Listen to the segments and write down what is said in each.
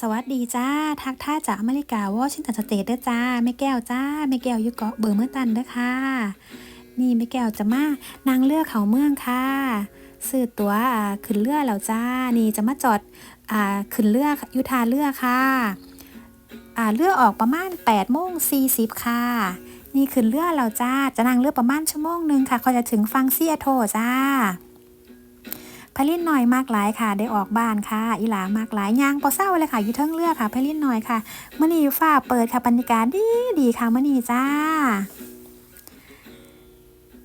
สวัสดีจ้า ทักท่าจากอเมริกาวอชิงตันสเตทเด้อจ้าแม่แก้วจ้าแม่แก้วอยู่เกาะเบอร์เมื่อตันเด้อค่ะ นี่แม่แก้วจะมานางเลือกเขาเมืองค่ะซื้อตัวขึ้นเรือแล้วจ้า นี่จะมาจอดอ่าขึ้นเรือยุทาเรือค่ะอ่าเรือออกประมาณ8โมง40ค่ะ นี่ขึ้นเรือแล้วจ้า จะนั่งเรือประมาณชั่วโมงหนึ่งค่ะเขาจะถึงฟังเซียโทจ้า พลินหน่อยมากหลายค่ะ ได้ออกบ้านค่ะ อีหลามากหลายย่างปอเศร้าเลยค่ะอยู่เทิงเลือกค่ะพลินหน่อยค่ะเมื่อนี้ฟ้าเปิดค่ะบรรยากาศดีดีค่ะเมื่อนี้จ้า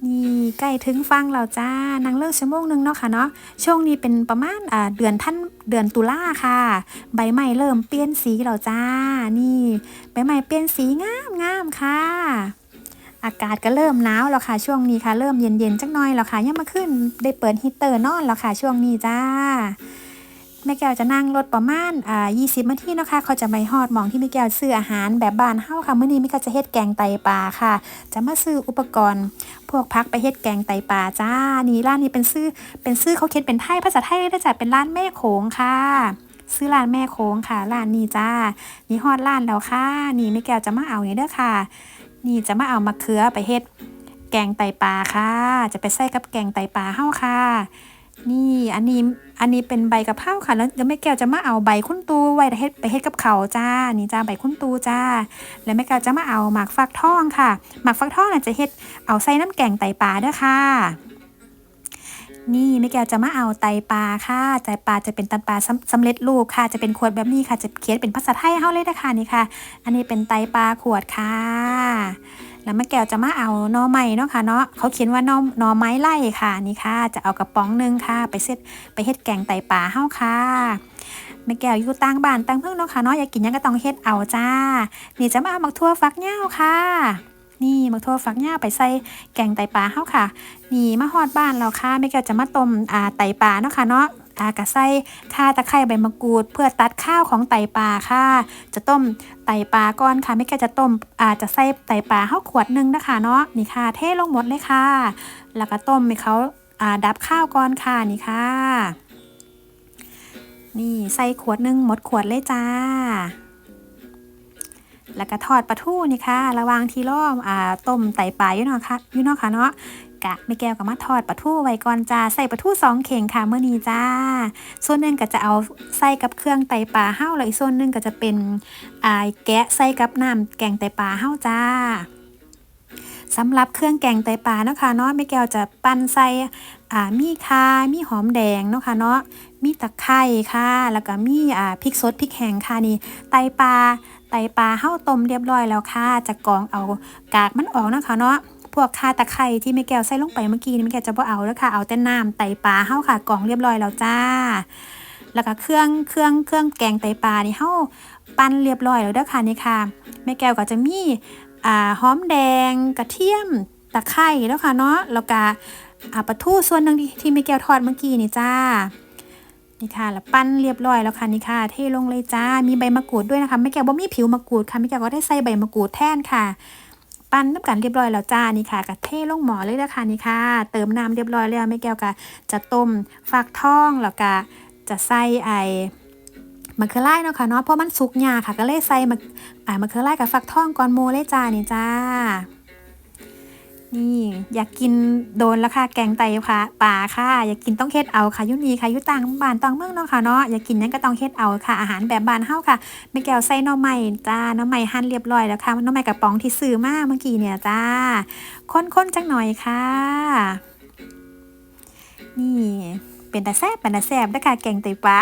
นี่ใกล้ถึงฟังแล้วจ้านางเลิกชั่วโมงหนึงเนาะค่ะเนาะช่วงนี้เป็นประมาณเดือนท่านเดือนตุลาค่ะ ใบไม้เริ่มเปลี่ยนสีแล้วจ้า นี่ ใบไม้เปลี่ยนสีงามงามค่ะ อากาศก็เริ่มหนาวแล้วค่ะ ช่วงนี้ค่ะเริ่มเย็นๆจักหน่อยแล้วค่ะยังมาขึ้นได้เปิดฮีตเตอร์นอนแล้วค่ะ ช่วงนี้จ้าแม่แก้วจะนั่งรถประมาณอ่า20นาทีเนาะค่ะเขาจะไปฮอดมองที่แม่แก้วซื้ออาหารแบบบ้านเฮาค่ะมื้อนี้แม่ก็จะเฮ็ดแกงไตปลาค่ะ จะมาซื้ออุปกรณ์ พวกพักไปเฮ็ดแกงไตปลาจ้า นี่ร้านนี้เป็นซื้อเป็นซื้อเขาเขียนเป็นไทยภาษาไทยได้จ้ะเป็นร้านแม่โขงค่ะ ซื้อร้านแม่โขงค่ะร้านนี้จ้านี่ฮอดร้านแล้วค่ะ นี่แม่แก้วจะมาเอานี่เด้อค่ะ นี่จะมาเอามะเขือไปเฮ็ดแกงไตปลาค่ะ จะไปใส่กับแกงไตปลาเฮาค่ะ นี่อันนี้อันนี้เป็นใบกะเพราค่ะ แล้วแล้วแม่แก้วจะมาเอาใบคุ้นตูไว้เฮ็ดไปเฮ็ดกับเขาจ้า นี่จ้าใบคุ้นตูจ้า แล้วแม่แก้วจะมาเอาหมากฟักทองค่ะ หมากฟักทองน่ะจะเฮ็ดเอาใส่น้ำแกงไตปลาด้วยค่ะ นี่แม่แก้วจะมาเอาไตปลาค่ะไตปลาจะเป็นไตปลาสำสำเร็จรูปค่ะ จะเป็นขวดแบบนี้ค่ะ จะเขียนเป็นภาษาไทยเฮาเลยนะคะนี่ค่ะ อันนี้เป็นไตปลาขวดค่ะ แล้วแม่แก้วจะมาเอาน่อไม้เนาะค่ะเนาะเขาเขียนว่าน่อน่อไม้ไล่ค่ะนี่ค่ะ จะเอากระป๋องหนึงค่ะ ไปเซตไปเฮ็ดแกงไตปลาเฮาค่ะแม่แก้วอยู่ต่างบ้านต่างเพิ่งเนาะค่ะเนาะอยากกินยังก็ต้องเฮ็ดเอาจ้า นี่จะมาเอามักทั่วฟักยาค่ะ นี่มักทั่วฟักยาไปใส่แกงไตปลาเฮาค่ะ นี่มาฮอดบ้านแล้วค่ะแม่แก้วจะมาต้มอ่าไตปลาเนาะค่ะเนาะอ่ากะใส่ข่าตะไคร้ใบมะกรูด เพื่อตัดข้าวของไตปลาค่ะ จะต้มไตปลาก่อนค่ะแม่แก้วจะต้มอ่าจะใส่ไตปลาเฮาขวดหนึงนะคะเนาะนี่ค่ะ เทลงหมดเลยค่ะ แล้วก็ต้มให้เขาอ่าดับข้าวก่อนค่ะนี่ค่ะ นี่ใส่ขวดหนึงหมดขวดเลยจ้า แล้วก็ทอดปลาทูนี่ค่ะ ระวางที่รออ่าต้มไตปลาอยู่เนาะค่ะอยู่เนาะค่ะเนาะกะแม่แก้วก็มาทอดปลาทูไว้ก่อนจ้าใส่ปลาทูสองเข่งค่ะเมื่อนี้จ้า ส่วนหนึ่งก็จะเอาใส่กับเครื่องไตปลาเฮ้าแล้วอีกส่วนหนึ่งก็จะเป็นอ่าแกะใส่กับน้ำแกงไตปลาเฮ้าจ้าสำหรับเครื่องแกงไตปลาเนาะค่ะเนาะแม่แก้วจะปั้นใส่อ่ามีข่ามีหอมแดงเนาะค่ะเนาะมีตะไคร้ค่ะ แล้วก็มีอ่าพริกสดพริกแห้งค่ะนี่ไตปลา ไตปลาเฮ้าต้มเรียบร้อยแล้วค่ะ จะกรองเอากากมันออกนะคะเนาะพวกข่าตะไคร้ที่แม่แก้วใส่ลงไปเมื่อกี้นี่แม่แก้วจะบ่เอาแล้วค่ะเอาแต่น้ำไตปลาเฮ้าค่ะกรองเรียบร้อยแล้วจ้า แล้วก็เครื่องเครื่องเครื่องแกงไตปลานี่เฮ้าปั้นเรียบร้อยแล้วเด้อค่ะนี่ค่ะแม่แก้วก็จะมีอ่าหอมแดงกระเทียมตะไคร้แล้วค่ะเนาะแล้วก็อ่าปลาทูส่วนหนึงที่ที่แม่แก้วทอดเมื่อกี้นี่จ้า นี่ค่ะแล้วปั้นเรียบร้อยแล้วค่ะนี่ค่ะเทลงเลยจ้ามีใบมะกรูดด้วยนะคะแม่แก้วบ่มีผิวมะกรูดค่ะแม่แก้วก็ได้ใส่ใบมะกรูดแทนค่ะ ปั้นน้ำกันเรียบร้อยแล้วจ้านี่ค่ะก็เทลงหม้อเลยนะคะนี่ค่ะ เติมน้ำเรียบร้อยแล้วแม่แก้วก็จะต้มฟักทองแล้วก็จะใส่ไอมะเขือไล่เนาะค่ะเนาะเพราะมันสุกยาค่ะก็เลยใส่มะอ่ามะเขือไล่กับฟักทองก่อนโมเลยจ้านี่จ้า นี่อยากกินโดนแล้วค่ะแกงไตค่ะป่าค่ะ อยากกินต้องเฮ็ดเอาค่ะยุนีค่ะยุต่างบ้านต่างเมืองเนาะค่ะเนาะอยากกินนั้นก็ต้องเฮ็ดเอาค่ะอาหารแบบบ้านเฮาค่ะแม่แก้วใส่น่อไม้จ้าน่อไม้หั่นเรียบร้อยแล้วค่ะน่อไม้กระป๋องที่ซื้อมาเมื่อกี้เนี่ยจ้าค้นๆจักหน่อยค่ะ นี่เป็นตาแซบเป็นตาแซบเด้อค่ะแกงไตปลา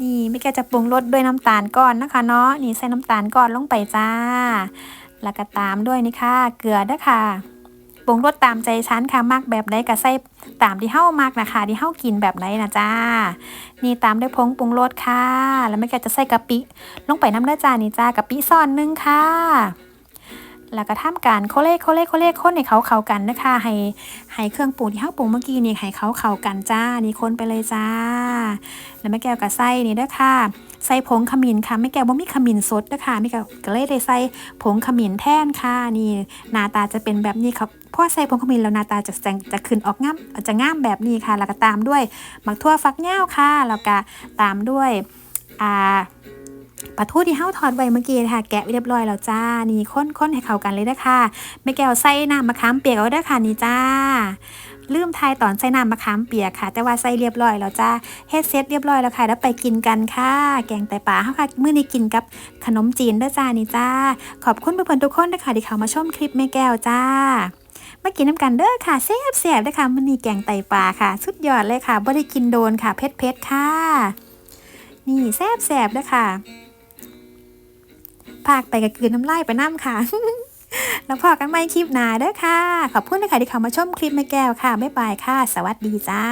นี่แม่แก้จะปรุงรสด้วยน้ำตาลก่อนนะคะเนาะนี่ใส่น้ำตาลก่อนลงไปจ้า แล้วก็ตามด้วยนี่ค่ะ เกลือด้อค่ะปรุงรสตามใจชั้นค่ะมักแบบใดก็ใส่ตามที่เฮ้ามักนะคะ ที่เฮ้ากินแบบไหนนะจ้า นี่ตามด้วยผงปรุงรสค่ะ แล้วไม่แกจะใส่กะปิ ลงไปน้ำเด้อจ้านี่จ้ากะปิซ่อนหนึงค่ะ แล้วก็ทำการโคเล่โคเล่โคเล่คนให้เขาเข้ากันนะคะให้ให้เครื่องปรุงที่เฮาปรุงเมื่อกี้นี่ให้เขาเข้ากันจ้า นี่คนไปเลยจ้า แล้วแม่แก้วก็ใส่นี่ด้อค่ะ ใส่ผงขมิ้นค่ะแม่แก้วบ่มีขมิ้นสดนะคะแม่แก้วก็เลยได้ใส่ผงขมิ้นแทนค่ะนี่หน้าตาจะเป็นแบบนี้ครับพราะใส่ผงขมิ้นแล้วหน้าตาจะจะจะขึ้นออกงามจะงามแบบนี้ค่ะ แล้วก็ตามด้วยหมักทั่วฟักย่าค่ะแล้วก็ตามด้วยอ่าปลาทูที่เฮาทอดไว้เมื่อกี้ค่ะแกะเรียบร้อยแล้วจ้า นี่ข้นๆให้เข้ากันเลยนะคะแม่แก้วใส่น้ำมะขามเปียกเอาเด้ค่ะนี่จ้า ลืมทายตอนใส่น้ำมะขามเปียกค่ะ แต่ว่าใส่เรียบร้อยแล้วจ้าเฮ็ดเสร็จเรียบร้อยแล้วค่ะ แล้วไปกินกันค่ะ แกงไตปลาเฮาค่ะมื้อนี้กินกับขนมจีนเด้อจ้านี่จ้า ขอบคุณเพื่อนๆทุกคนด้วยค่ะที่เข้ามาชมคลิปแม่แก้วจ้ามากินน้ำกันเด้อค่ะแซ่บแซ่บๆด้อค่ะมื้อนี้แกงไตปลาค่ะ สุดยอดเลยค่ะบ่ได้กินโดนค่ะเผ็ดเผ็ดๆค่ะ นี่แซ่บแซ่บๆเด้อค่ะพากไปกับกืนน้ำลายไปน้ำค่ะ แล้วพอกันใหม่คลิปหน้าเด้อค่ะ ขอบคุณนะคะที่เข้ามาชมคลิปแม่แก้วค่ะ บ๊ายบายค่ะ สวัสดีจ้า